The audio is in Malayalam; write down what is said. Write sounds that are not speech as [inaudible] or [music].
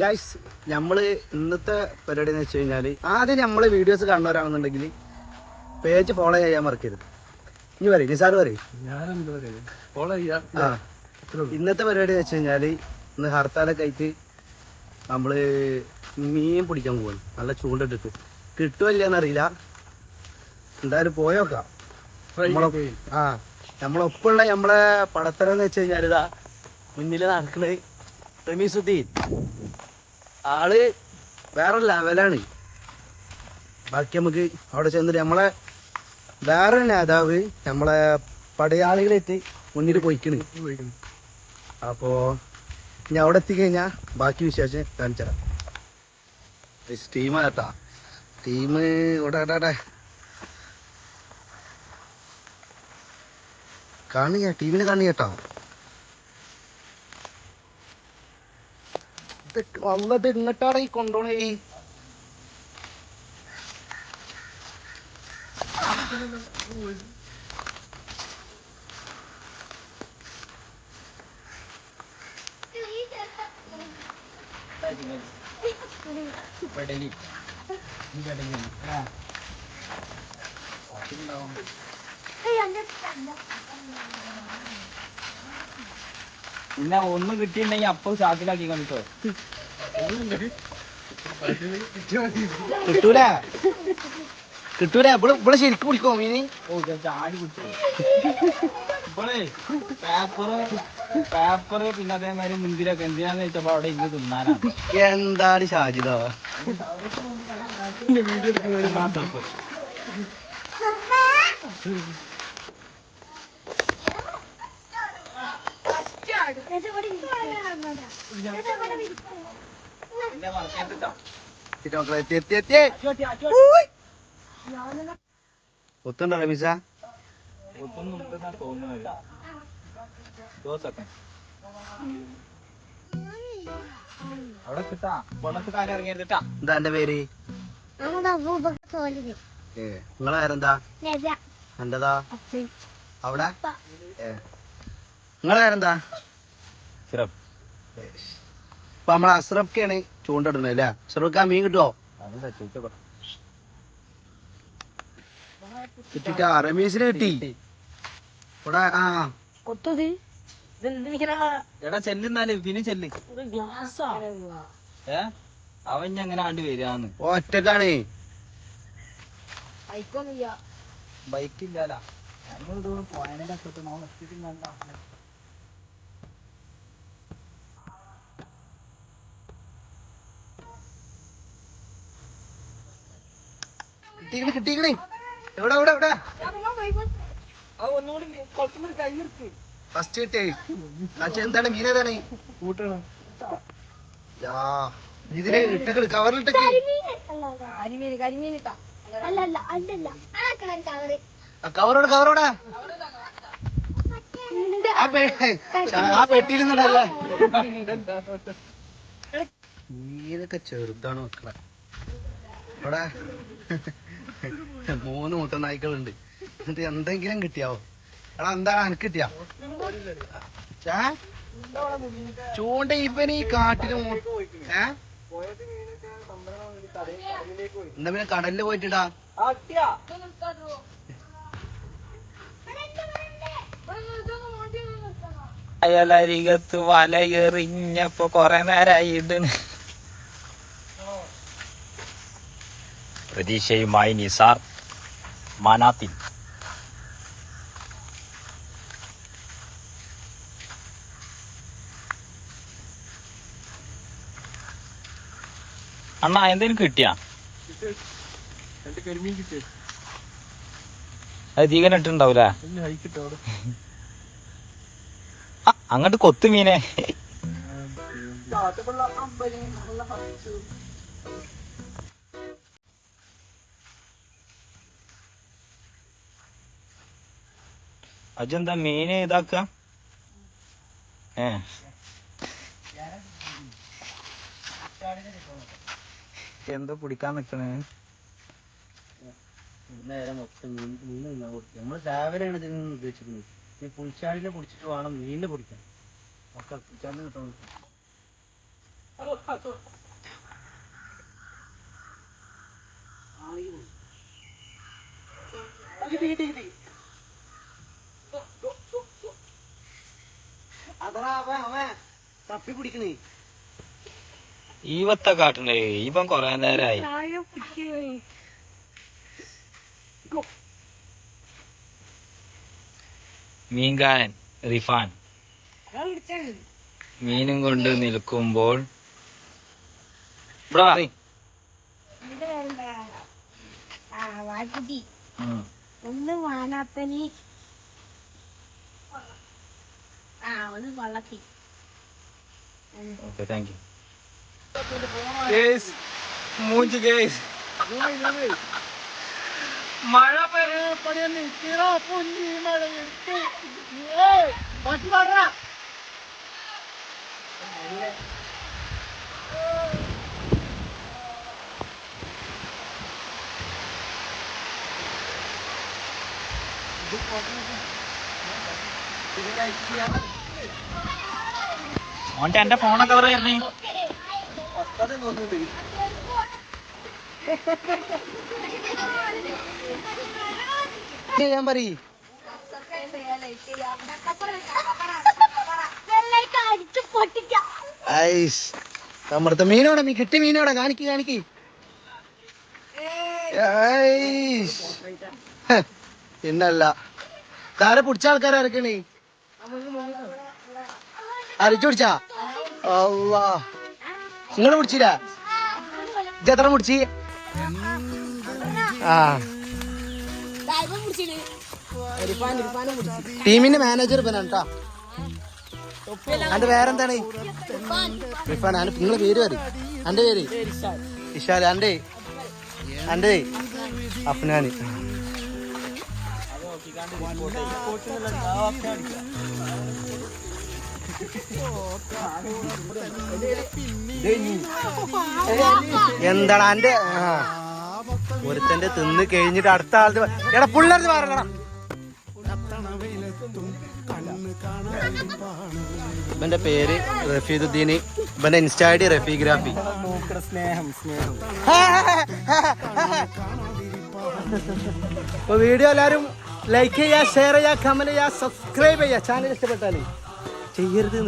ഗൈസ് നമ്മൾ ഇന്നത്തെ പരിപാടി എന്ന് വെച്ച് കഴിഞ്ഞാൽ ആദ്യം നമ്മൾ വീഡിയോസ് കാണുന്നവരാണെന്നുണ്ടെങ്കിൽ പേജ് ഫോളോ ചെയ്യാൻ മറക്കരുത്. ഇനി പറയും നിസാർ പറയും. ഇന്നത്തെ പരിപാടി എന്ന് വെച്ച് കഴിഞ്ഞാൽ ഇന്ന് ഹർത്താലൊക്കെ ആയിട്ട് നമ്മൾ മീൻ പിടിക്കാൻ പോവാണ്. നല്ല ചൂണ്ടിട്ടിട്ട്. കിട്ടുമല്ലെന്നറിയില്ല എന്തായാലും പോയോക്കാം നമ്മളെ ആ. നമ്മളൊപ്പമുള്ള നമ്മളെ പടത്തരം എന്ന് വെച്ച് കഴിഞ്ഞാൽ ഇതാ മുന്നിൽ നടക്കുന്നത് റമീസുദ്ദീൻ ആൾ വേറെ ലെവലാണ് ബാക്കി നമുക്ക് അവിടെ ചെന്നിട്ട് നമ്മളെ വേറെ നേതാവ് നമ്മളെ പടയാളികളെത്തി മുന്നിൽ പോയിക്കണ്. അപ്പോ ഞാൻ അവിടെ എത്തിക്കഴിഞ്ഞാ ബാക്കി വിശേഷം കാണിച്ചു തരാം ടീമാ കേട്ടാ ടീം ഇവിടെ. കാണുക ടീമിനെ കാണുക കേട്ടോ. വന്നത് ഇങ്ങോട്ടാണ് ഈ കൊണ്ടോണേ [laughs] പിന്നെ ഒന്നും കിട്ടിയിട്ടുണ്ടെങ്കിൽ അപ്പൊ ചാക്കിലാക്കി കണ്ടിട്ടോ കിട്ടൂല? കിട്ടൂല? ഇവിടെ ഇവിടെ ശരിക്കും പിടിക്കോ മീന്? ചാടി ഇപ്പോഴേ പേപ്പറ് പേപ്പർ പിന്നെ അതേമാതിരി മുന്തിരൊക്കെ എന്തിനാന്ന് വെച്ചപ്പോ അവിടെ ഇന്ന് തിന്നാനാണ് എന്താണ് സാധ്യത മറക്കേണ്ടിട്ടാ ഒത്തുണ്ടോ റമീസ അവിടെ കിട്ടാ എന്താ എന്റെ പേര് നിങ്ങളെ പേരെന്താ എന്റേതാ അവിടെ നിങ്ങളെ പേരെന്താ സിറപ്പ് ഇപ്പൊ നമ്മളെ അസ്രഫ്ക്കാണ് ചൂണ്ടിടുന്നത് അല്ലേ? അസ്രഫ്ക്ക് ആ മീൻ കിട്ടുമോ അറമീസിന് ചോദിച്ചോ കിട്ടിട്ടാ റമീസിന് കിട്ടി. ഇവിടെ ആ. എടാ ചെല്ലുന്നാൽ പിന്നെ ചെല്ല്. ഏ? അവൻ ഞങ്ങനെ ആണ്ട് വരാന്ന്. ഒറ്റക്കാണ്. ബൈക്ക് ബൈക്കില്ലാലോ. പോയിന്റ് ഒക്കെ നമ്മൾ എത്തിയിട്ടുണ്ടല്ല കിട്ടിക്കണ് കിട്ടിക്കണ് എവിടെ എവിടെ എവിടെ? ഫസ്റ്റ് കിട്ടിയേ. അച്ഛൻ എന്താണ് മീൻ ഏതാണ്? യാ, ഇതിൽ ഇട്ടേക്കണ് കവറിലിട്ടേക്ക് കവറോട് കവറോടാ. ആ പെ- ആ പെട്ടിയിൽ നിന്നല്ലേ? മീനൊക്കെ ചെറുതാണ് മക്കളെ. ഇവിടെ മൂന്ന് മുട്ടനായ്ക്കളുണ്ട് എന്നിട്ട് എന്തെങ്കിലും കിട്ടിയാവോ? എടാ എന്താ എനിക്ക് കിട്ടിയാ? ചൂണ്ട ഇവന് ഈ കാട്ടിൽ എന്താ പിന്നെ കടലിൽ പോയിട്ടിടാ. അയാളരികത്ത് വല എറിഞ്ഞപ്പോ കൊറേ നേരമായി പ്രതീക്ഷയുമായി നിസാർ മനാത്തിൻ. അണ്ണാ എന്തേലും കിട്ടിയാ? അത് തീകൻ ഇട്ടുണ്ടാവൂലേ അങ്ങോട്ട് കൊത്തു മീനെ അജെന്താ മീനെ ഇതാക്ക? ഏ. എന്താ പിടിക്കാൻ നിക്കണേ. നേരെ നമ്മൾ രാവിലെയാണ് ഇതിന് ഉദ്ദേശിക്കുന്നത്. ഈ പുൽച്ചാടിനെ പിടിച്ചിട്ട് വേണം മീനിനെ പിടിക്കാൻ. ഒക്കെ പുൽച്ചാടിനെ കിട്ടണം അതാ അവൻ അവൻ തപ്പി പിടിക്കണേ. കാട്ടണേ ഇവൻ കൊറേ നേരായി. മീൻകാരൻ റിഫാൻ. മീനും കൊണ്ട് നിൽക്കുമ്പോൾ ഇവിടെ Ah, this is. Okay, thank you. Guys, moon guys. ಮಳೆ ಪಡೆ ಪಡೆಯಲ್ಲಿ ತೀರಾ ಪುಂಜಿ ಮಳೆ ಏ ಬಸ್ Thank you. ഓന്റെ എന്റെ ഫോണൊക്കെ എവിടെ ആയിരുന്നേ ഞാൻ പറയ്. അടിച്ചു പൊട്ടിക്കാം ഐസ്. നമ്മുടെ മീനോടെ മീ കിട്ടി മീനോടെ കാണിക്ക് കാണിക്ക്. പിന്നല്ല. താരെ പിടിച്ച ആൾക്കാരെ ഇറക്കണേ അരിച്ചു നിങ്ങൾ പിടിച്ചില്ല ഇതെത്ര പിടിച്ച് ആ. ടീമിന്റെ മാനേജർ ഇപ്പനാണ് അന്റെ പേരെന്താണ്? അന്റെ നിങ്ങളെ പേര് പറയും. അന്റെ പേര്? ഇഷാൽ. അന്റെ? അന്റെ? അഫ്നാന്. എന്താണ് അന്റെ? എന്റെ ഒരുത്തന്റെ തിന്ന് കഴിഞ്ഞിട്ട് അടുത്ത ആളത് എടാ പുള്ളേർന്ന് പറയണ ഇവന്റെ പേര് റഫീദുദ്ദീൻ ഇവന്റെ ഇൻസ്റ്റാ ഐ റഫീഗ്രാഫി സ്നേഹം അപ്പൊ വീഡിയോ എല്ലാരും ലൈക്ക് ചെയ്യുക ഷെയർ ചെയ്യുക കമന്റ് ചെയ്യുക സബ്സ്ക്രൈബ് ചെയ്യുക ചാനൽ ഇഷ്ടപ്പെട്ടാലേ. ചെയ്യരുത്